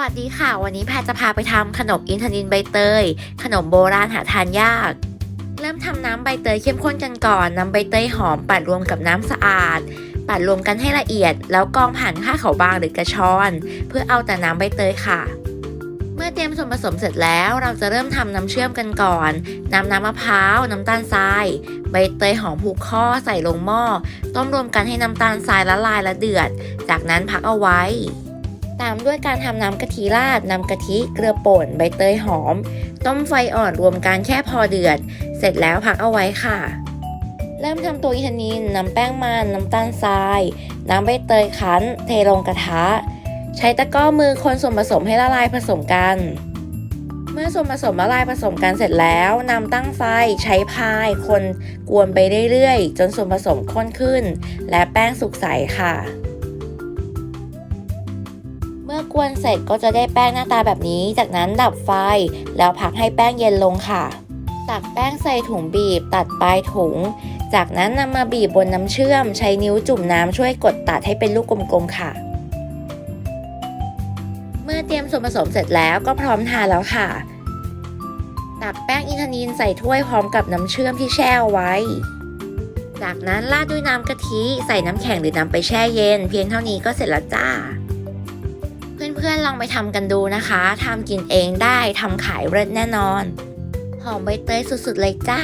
วัสดีค่ะ วันนี้แพรจะพาไปทำขนมอินทนินใบเตย ขนมโบราณหาทานยาก เริ่มทำน้ำใบเตยเข้มข้นกันก่อนนำใบเตยหอมปัดรวมกับน้ำสะอาด ปัดรวมกันให้ละเอียด แล้วกรองผ่านข้าเขาวบางหรือกระชอน เพื่อเอาแต่น้ำใบเตยค่ะ เมื่อเตรียมส่วนผสมเสร็จแล้วเราจะเริ่มทำน้ำเชื่อมกันก่อนนำน้ำมะพร้าวน้ำตาลทราย ใบเตยหอมผูกข้อใส่ลงหม้อ ต้มรวมกันให้น้ำตาลทรายละลายและเดือด จากนั้นพักเอาไว้ ตามด้วยการทำน้ำกะทิราดน้ำกะทิเกลือป่น ใบเตยหอม ต้มไฟอ่อนรวมกันแค่พอเดือด เสร็จแล้วพักเอาไว้ค่ะ เริ่มทำตัวอิทานินน้ำแป้งมันน้ำตาลทราย น้ำใบเตยคั้น เทลงกระทะ ใช้ตะกร้อมือคนส่วนผสมให้ละลายผสมกัน เมื่อส่วนผสมละลายผสมกันเสร็จแล้วนำตั้งไฟใช้พายคนกวนไปเรื่อยๆ จนส่วนผสมข้นขึ้น และแป้งสุกใสค่ะ มื่อกวนเสร็จก็จะได้แป้งหน้าตาแบบนี้ จากนั้นดับไฟ แล้วพักให้แป้งเย็นลงค่ะ ตักแป้งใส่ถุงบีบตัดปลายถุง จากนั้นนำมาบีบบนน้ำเชื่อม ใช้นิ้วจุ่มน้ำช่วยกดตัดให้เป็นลูกกลมๆค่ะ เมื่อเตรียมส่วนผสมเสร็จแล้วก็พร้อมทานแล้วค่ะ ตักแป้งอินทนินใส่ถ้วยพร้อมกับน้ำเชื่อมที่แช่เอาไว้จากนั้นราดด้วยน้ำกะทิ ใส่น้ำแข็งหรือนำไปแช่เย็น เพียงเท่านี้ก็เสร็จแล้วจ้า เพื่อนๆลองไปทำกันดูนะคะทำกินเองได้ทำขายเลิศแน่นอน หอมใบเตยสุดๆเลยจ้า